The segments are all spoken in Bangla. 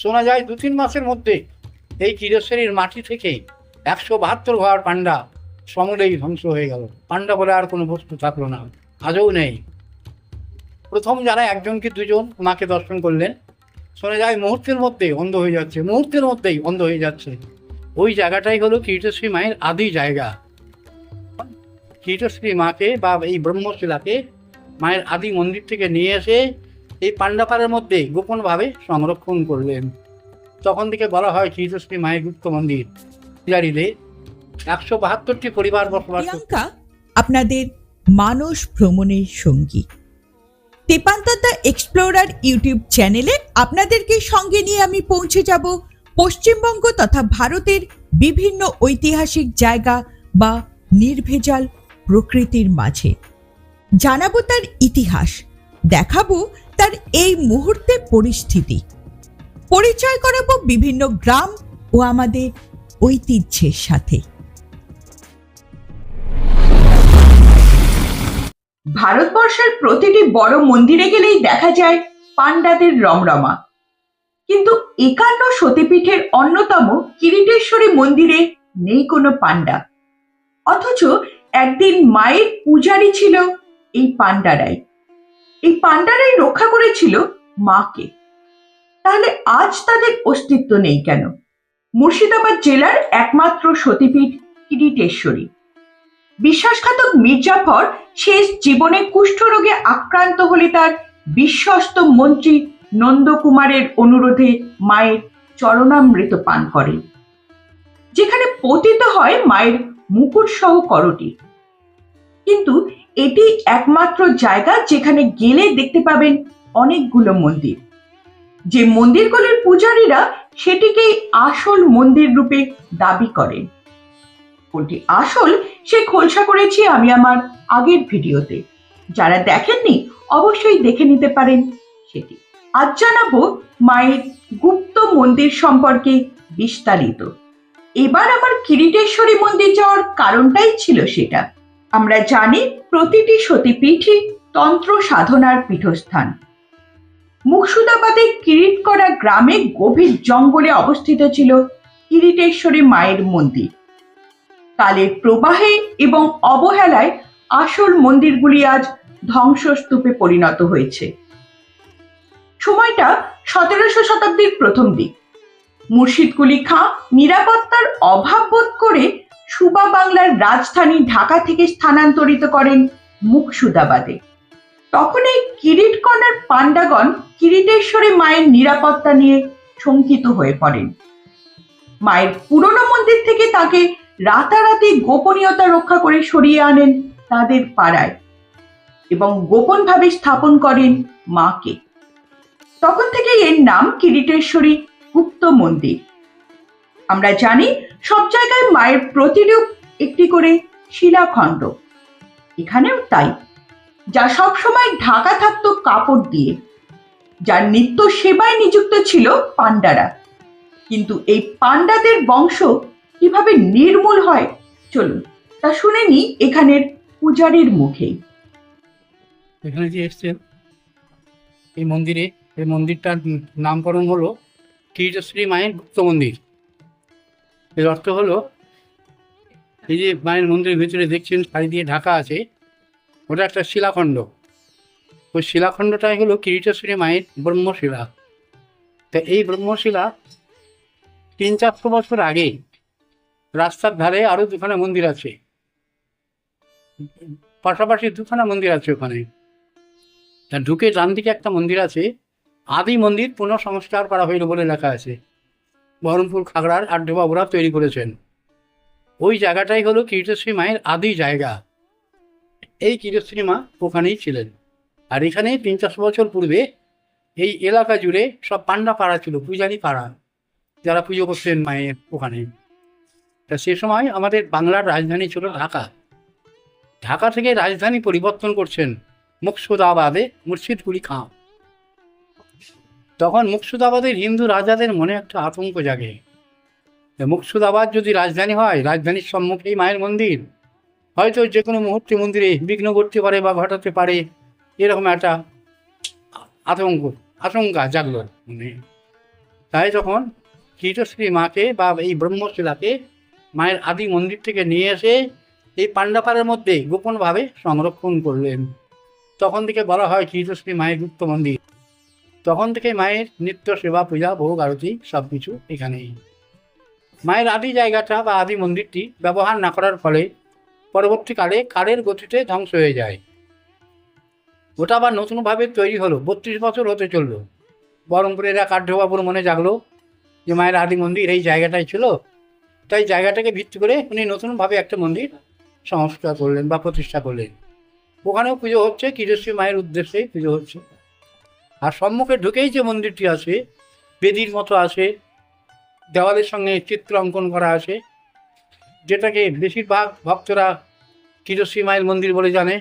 শোনা যায় দু তিন মাসের মধ্যে এই কিরেশ্বরীর মাটি থেকে একশো বাহাত্তর ঘর পাণ্ডা সমলেই ধ্বংস হয়ে গেল। পাণ্ডা বলে আর কোনো বস্তু থাকল না, আজও নেই। প্রথম যারা একজন কি দুজন মাকে দর্শন করলেন, শোনা যায় মুহূর্তের মধ্যেই অন্ধ হয়ে যাচ্ছে, মুহূর্তের মধ্যেই অন্ধ হয়ে যাচ্ছে। ওই জায়গাটাই হলো কীর্তশ্রী মায়ের আদি জায়গা। কীর্তশ্রী মাকে বা এই ব্রহ্মশিলাকে মায়ের আদি মন্দির থেকে নিয়ে এসে এই পাণ্ডাপাড়ের মধ্যে গোপনভাবে সংরক্ষণ করলেন। তখন থেকে বলা হয় কীর্তশ্রী মায়ের গুপ্ত মন্দির। পূজারীতে একশো বাহাত্তরটি পরিবার বসবাস আপনাদের মানস ভ্রমণের সঙ্গী। তেপান্ততা এক্সপ্লোরার ইউটিউব চ্যানেলে আপনাদেরকে সঙ্গে নিয়ে আমি পৌঁছে যাব পশ্চিমবঙ্গ তথা ভারতের বিভিন্ন ঐতিহাসিক জায়গা বা নির্ভেজাল প্রকৃতির মাঝে। জানাব তার ইতিহাস, দেখাবো তার এই মুহূর্তে পরিস্থিতি। পরিচয় করাবো বিভিন্ন গ্রাম ও আমাদের ঐতিহ্যের সাথে। ভারতবর্ষের প্রতিটি বড় মন্দিরে গেলেই দেখা যায় পাণ্ডাদের রমরমা। কিন্তু একান্ন সতীপীঠের অন্যতম কিরিটেশ্বরী মন্দিরে নেই কোনো পাণ্ডা। অথচ একদিন মায়ের পূজারী ছিল এই পাণ্ডারাই। এই পাণ্ডারাই রক্ষা করেছিল মাকে। তাহলে আজ তাদের অস্তিত্ব নেই কেন? মুর্শিদাবাদ জেলার একমাত্র সতীপীঠ কিরিটেশ্বরী। বিশ্বাসঘাতক মির্জাফর শেষ জীবনে কুষ্ঠরোগে আক্রান্ত হলে তার বিশ্বস্ত মন্ত্রী নন্দকুমারের অনুরোধে মায়ের চরণামৃত পান করেন। যেখানে পতিত হয় মায়ের মুকুট সহ করটি। কিন্তু এটি একমাত্র জায়গা যেখানে গেলে দেখতে পাবেন অনেকগুলো মন্দির। যে মন্দিরগুলির পূজারীরা সেটিকেই আসল মন্দির রূপে দাবি করেন। কোনটি আসল, সে খোলসা করেছি আমি আমার আগের ভিডিওতে। যারা দেখেননি, অবশ্যই দেখে নিতে পারেন সেটি। আজ জানাব মায়ের গুপ্ত মন্দির সম্পর্কে বিস্তারিত। এবার আমার কিরিটেশ্বরী মন্দির যাওয়ার কারণটাই ছিল সেটা। আমরা জানি প্রতিটি সতীপীঠই তন্ত্র সাধনার পীঠস্থান। মুর্শিদাবাদে কিরিটকরা গ্রামে গভীর জঙ্গলে অবস্থিত ছিল কিরিটেশ্বরী মায়ের মন্দির। কালের প্রবাহে এবং অবহেলায় আসল মন্দিরগুলি আজ ধ্বংসস্তূপে পরিণত হয়েছে। সময়টা সতেরোশো শতাব্দীর প্রথম দিক। মুর্শিদকুলি খাঁ নিরাপত্তার অভাব বোধ করে সুবা বাংলার রাজধানী ঢাকা থেকে স্থানান্তরিত করেন মুকসুদাবাদে। তখন এই কিরিটকণার পাণ্ডাগণ কিরিটেশ্বরী মায়ের নিরাপত্তা নিয়ে শঙ্কিত হয়ে পড়েন। মায়ের পুরনো মন্দির থেকে তাকে রাতারাতি গোপনীয়তা রক্ষা করে সরিয়ে আনেন তাদের পাড়ায় এবং গোপনভাবে স্থাপন করেন মাকে। তখন থেকে এর নাম কিরিটেশ্বরী গুপ্ত মন্দির। আমরা জানি সব জায়গায় মায়ের প্রতিরূপ একটি করে শিলাখণ্ড। এখানেও তাই। যা সবসময় ঢাকা থাকতো কাপড় দিয়ে। যার নিত্য সেবায় নিযুক্ত ছিল পাণ্ডারা। কিন্তু এই পাণ্ডাদের বংশ কীভাবে নির্মূল হয়, চলুন তা শুনে নি এখানের পূজারীর মুখেই এখানে যে এসছেন, এই মন্দিরে, এই মন্দিরটার নামকরণ হলো কীর্তশ্রী মায়ের গুপ্ত মন্দির। এর অর্থ হলো, এই যে মায়ের মন্দিরের ভিতরে দেখছেন শাড়ি দিয়ে ঢাকা আছে, ওটা একটা শিলাখণ্ড। ওই শিলাখণ্ডটাই হলো কিরিটেশ্বরী মায়ের ব্রহ্মশিলা। তা এই ব্রহ্মশিলা তিন চারশো বছর আগে রাস্তার ধারে আরও দুখানা মন্দির আছে। পাশাপাশি দুখানা মন্দির আছে ওখানে। তা ঢুকে ডান দিকে একটা মন্দির আছে, আদি মন্দির পুনঃসংস্কার করা হইল বলে লেখা আছে। বহরমপুর খাগড়ার আড্ডবাবুরা তৈরি করেছেন। ওই জায়গাটাই হলো কীর্তশ্রী মায়ের আদি জায়গা। এই কীর্তশ্রী মা ওখানেই ছিলেন। আর এখানে তিন চারশো বছর পূর্বে এই এলাকা জুড়ে সব পান্ডা পাড়া ছিল, পূজারি পাড়া। যারা পুজো করতেন মায়ের ওখানে। তা সে সময় আমাদের বাংলার রাজধানী ছিল ঢাকা। ঢাকা থেকে রাজধানী পরিবর্তন করছেন মুকসুদাবাদে মুর্শিদকুলি খাঁ। তখন মুকসুদাবাদের হিন্দু রাজাদের মনে একটা আতঙ্ক জাগে। মুকসুদাবাদ যদি রাজধানী হয়, রাজধানীর সম্মুখেই মায়ের মন্দির। হয়তো যে কোনো মুহূর্তে মন্দিরে বিঘ্ন করতে পারে বা ঘটাতে পারে, এরকম একটা আতঙ্ক, আশঙ্কা জাগলো মানে। তাই তখন কীটশ্রী মাকে বা এই ব্রহ্মশিলাকে মায়ের আদি মন্দির থেকে নিয়ে এসে এই পাণ্ডাপাড়ের মধ্যে গোপনভাবে সংরক্ষণ করলেন। তখন থেকে বলা হয় কীটশ্রী মায়ের গুপ্ত মন্দির। তখন থেকে মায়ের নিত্য সেবা, পূজা, ভোগ, আরতি সব কিছু এখানেই। মায়ের আদি জায়গাটা বা আদি মন্দিরটি ব্যবহার না করার ফলে পরবর্তীকালে কালের গতিতে ধ্বংস হয়ে যায়। ওটা আবার নতুনভাবে তৈরি হলো, বত্রিশ বছর হতে চলল। এক আঢ্যবাবুর মনে জাগলো যে মায়ের আদি মন্দির এই জায়গাটাই ছিল। তাই জায়গাটাকে ভিত্তি করে উনি নতুনভাবে একটা মন্দির সংস্কার করলেন বা প্রতিষ্ঠা করলেন। ওখানেও পুজো হচ্ছে কিরশ্রী মায়ের উদ্দেশ্যেই পুজো হচ্ছে। আর সম্মুখে ঢুকেই যে মন্দিরটি আছে, বেদির মতো আছে, দেওয়ালের সঙ্গে চিত্র অঙ্কন করা আছে, যেটাকে বেশিরভাগ ভক্তরা কিরশ্রী মায়ের মন্দির বলে জানে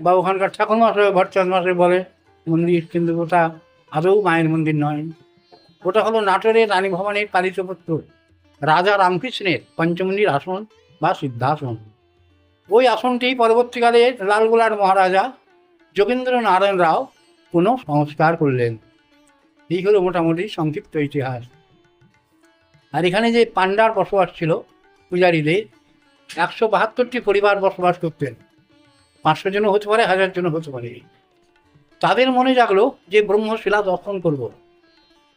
বা ওখানকার ঠাকুর মশাই ভট্টাচার্য মশাই বলে। মন্দির কিন্তু ওটা আদৌ মায়ের মন্দির নয়। ওটা হলো নাটোরের রানী ভবানীর পালিতপুত্র রাজা রামকৃষ্ণের পঞ্চমন্দির আসন বা সিদ্ধাসন। ওই আসনটি পরবর্তীকালে লালগোলার মহারাজা যোগেন্দ্র নারায়ণ রাও পুনঃ সংস্কার করলেন। এই হলো মোটামুটি সংক্ষিপ্ত ইতিহাস। আর এখানে যে পাণ্ডার বসবাস ছিল, পূজারীদের, একশো বাহাত্তরটি পরিবার বসবাস করতেন। পাঁচশো জন হতে পারে, হাজার জন হতে পারে। তাদের মনে জাগলো যে ব্রহ্মশিলা দর্শন করব।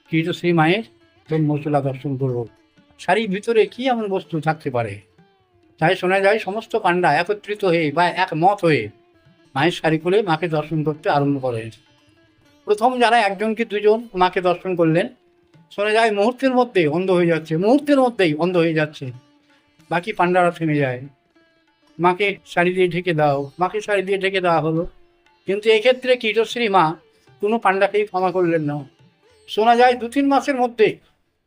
কিন্তু শ্রী মায়ের ব্রহ্মশিলা দর্শন করব। শাড়ির ভিতরে কি এমন বস্তু থাকতে পারে? তাই শোনা যায়, সমস্ত পাণ্ডা একত্রিত হয়ে বা একমত হয়ে মায়ের শাড়ি খুলে মাকে দর্শন করতে আরম্ভ করে প্রথম যারা একজন কি দুজন? মাকে দর্শন করলেন। শোনা যায়, মুহূর্তের মধ্যেই অন্ধ হয়ে যাচ্ছে, মুহূর্তের মধ্যেই অন্ধ হয়ে যাচ্ছে। বাকি পাণ্ডারা থেমে যায়। মাকে শাড়ি দিয়ে ঢেকে দাও, মাকে শাড়ি দিয়ে ঢেকে দেওয়া হলো। কিন্তু এক্ষেত্রে কীটশ্রী মা কোনো পাণ্ডাকেই ক্ষমা করলেন না। শোনা যায় দু তিন মাসের মধ্যে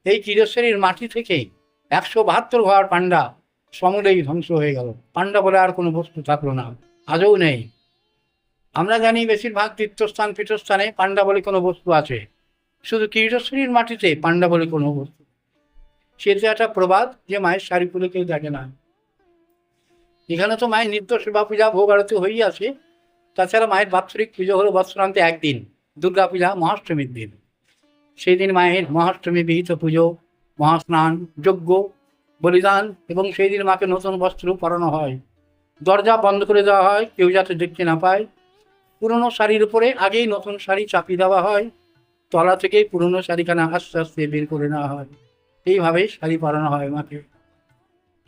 এই কীরশ্বরীর মাটি থেকেই একশো বাহাত্তর ঘর পাণ্ডা সমূলেই ধ্বংস হয়ে গেল। পাণ্ডা বলে আর কোনো বস্তু থাকল না। আজও নেই। আমরা জানি বেশিরভাগ তীর্থস্থান, পীঠস্থানে পাণ্ডা বলে কোনো বস্তু আছে। শুধু কীটশ্বরীর মাটিতে পাণ্ডা বলে কোনো বস্তু সেটা একটা প্রবাদ যে মায়ের শাড়ি পুলে কেউ দেখে না। এখানে তো মায়ের নিত্য সেবা পূজা, ভোগ আরতি হয়েই আছে। তাছাড়া মায়ের বাৎসরিক পুজো হলো বৎসরান্তে একদিন, দুর্গা পূজা, মহাষ্টমীর দিন। সেই দিন মায়ের মহাষ্টমী বিহিত পুজো, মহাস্নান, যজ্ঞ, বলিদান এবং সেই দিন মাকে নতুন বস্ত্র পরানো হয়। দরজা বন্ধ করে দেওয়া হয়, কেউ যাতে দেখতে না পায়। পুরনো শাড়ির উপরে আগেই নতুন শাড়ি চাপিয়ে দেওয়া হয়। তলা থেকেই পুরনো শাড়িখানা আস্তে আস্তে বের করে নেওয়া হয়। এইভাবেই শাড়ি পরানো হয় মাকে।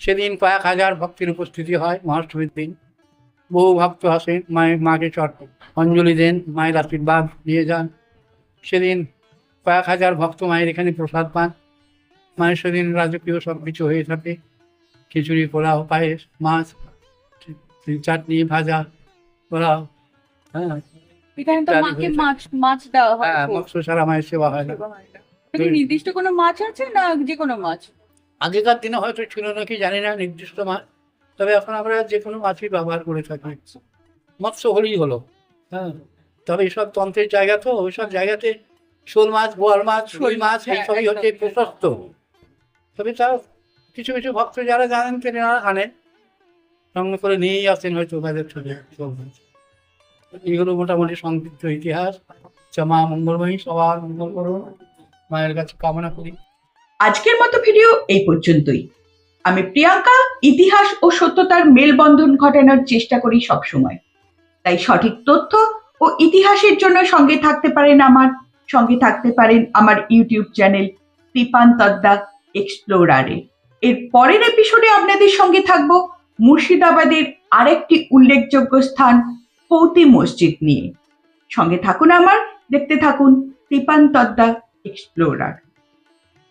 সেদিন কয়েক হাজার ভক্তের উপস্থিতি হয় মহাষ্টমীর দিন। বহু ভক্ত আসেন, মায়ের, মাকে চট অঞ্জলি দেন, মায়ের আশীর্বাদ দিয়ে যান। সেদিন কয়েক হাজার ভক্ত মায়ের এখানে প্রসাদ পান। মায়ের সেদিন রাজকীয় সব কিছু হয়ে থাকে। খিচুড়ি পোলাও, পায়েস, মাছ, চাটনি, ভাজা, পোলাও হ্যাঁ। এখানে তো মাকে মাছ মাছ দেওয়া হয়। হ্যাঁ মৎস্য সারা মায়ের সেবা হয় না। নির্দিষ্ট কোনো মাছ আছে না যে কোনো মাছ? আগেকার দিনে হয়তো ছিল নাকি জানি না নির্দিষ্ট মাছ তবে এখন আমরা যে কোনো মাছই ব্যবহার করে থাকি। মৎস্য হলেই হলো। হ্যাঁ। তবে এইসব তন্ত্রের জায়গা তো ওইসব জায়গাতে শোল মাছ বোয়াল মাছ রুই মাছ হ্যাঁ, এইসবই হচ্ছে। প্রশস্ত। তবে তাও কিছু কিছু ভক্ত যারা জানেন তেনারা আনেন। সঙ্গে করে নিয়েই আসেন হয়তো বাজার থেকে এইগুলো মোটামুটি সংক্ষিপ্ত ইতিহাস। মা মঙ্গলময়ী সবার মঙ্গল করুন মায়ের কাছে কামনা করি। আজকের মতো ভিডিও এই পর্যন্তই। আমি প্রিয়াঙ্কা, ইতিহাস ও সত্যতার মেলবন্ধন ঘটানোর চেষ্টা করি সবসময়। তাই সঠিক তথ্য ও ইতিহাসের জন্য সঙ্গে থাকতে পারেন আমার, সঙ্গে থাকতে পারেন আমার ইউটিউব চ্যানেল কৃপান তদ্দা এক্সপ্লোরারে। এর পরের এপিসোডে আপনাদের সঙ্গে থাকব মুর্শিদাবাদের আরেকটি উল্লেখযোগ্য স্থান পৌতি মসজিদ নিয়ে। সঙ্গে থাকুন আমার দেখতে থাকুন কৃপান তদ্দা এক্সপ্লোরার।